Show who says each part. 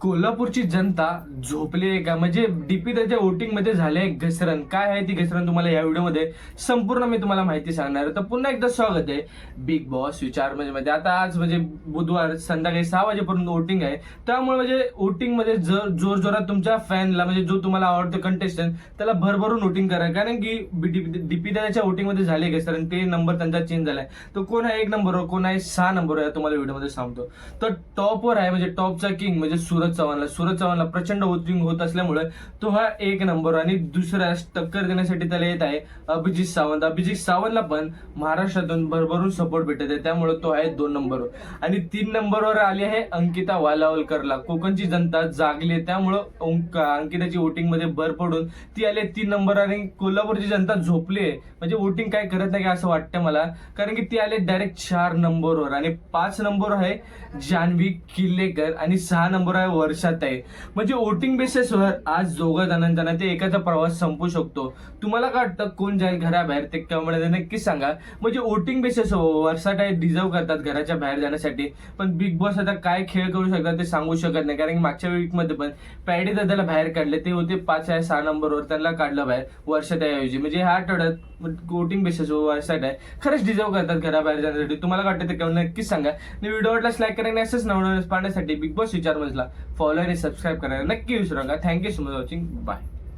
Speaker 1: कोल्हापूरची जनता झोपली आहे का? म्हणजे डीपी त्याच्या वोटिंगमध्ये झाले घसरण. काय आहे ती घसरण तुम्हाला या व्हिडिओमध्ये संपूर्ण मी तुम्हाला माहिती सांगणार आहे. तर पुन्हा एकदा स्वागत आहे बिग बॉस विचार म्हणजे मध्ये. आता आज म्हणजे बुधवार संध्याकाळी सहा वाजेपर्यंत वोटिंग आहे. त्यामुळे म्हणजे वोटिंगमध्ये जर जोर जोरात तुमच्या फॅनला म्हणजे जो तुम्हाला आवडतो कंटेस्टंट त्याला भरभरून वोटिंग करा. कारण की डीपी त्याच्या वोटिंगमध्ये झाले घसरण. ते नंबर त्यांचा चेंज झालाय. तर कोण आहे एक नंबरवर कोण आहे सहा नंबरवर आहे तुम्हाला व्हिडिओमध्ये सांगतो. तर टॉपवर आहे म्हणजे टॉपचा किंग म्हणजे सूरज चव्हाणला सूरज चव्हाणला प्रचंड वोटिंग होत असल्यामुळे तो हा एक नंबर आणि दुसऱ्या टक्कर देण्यासाठी त्याला येत आहे अभिजित सावंत. अभिजित सावंतला पण महाराष्ट्रातून भरभरून सपोर्ट भेटत आहे. त्यामुळे तो आहे दोन नंबरवर आणि तीन नंबरवर आली आहे अंकिता वालावलकरला. कोकणची जनता जागली आहे. त्यामुळं अंकिताची वोटिंगमध्ये भर पडून ती आली आहे तीन नंबर आणि कोल्हापूरची जनता झोपली आहे. म्हणजे वोटिंग काय करत नाही असं वाटतं मला. कारण की ती आले डायरेक्ट चार नंबरवर. आणि पाच नंबर आहे जान्हवी किल्लेकर आणि सहा नंबर आहे वर्षात आहे. म्हणजे वोटिंग बेसिसवर आज दोघं जणांना ना ते एकाचा प्रवास संपू शकतो. तुम्हाला काय वाटतं कोण जाईल घराबाहेर ते कमेंटमध्ये नक्कीच सांगा. म्हणजे वोटिंग बेसिस वर्षात आहे डिझर्व करतात घराच्या बाहेर जाण्यासाठी. पण बिग बॉस आता काय खेळ करू शकतात ते सांगू शकत नाही. कारण की मागच्या वीकमध्ये पण पॅडी दादाला बाहेर काढले. ते होते पाच आहे सहा नंबरवर त्यांना काढलं बाहेर वर्षात ऐवजी म्हणजे ह्या आठवड्यात वोटिंग बेसिस वर्षात आहे. खरंच डिझर्व करतात घराबाहेर जाण्यासाठी. तुम्हाला काय वाटतं ते नक्कीच सांगा. आणि व्हिडिओ वाटल्यास लाईक करायला असंच नवनवीन पाहण्यासाठी बिग बॉस विचार मजला फॉलो आणि सबस्क्राईब करायला नक्की विसरू नका. Thank you so much watching bye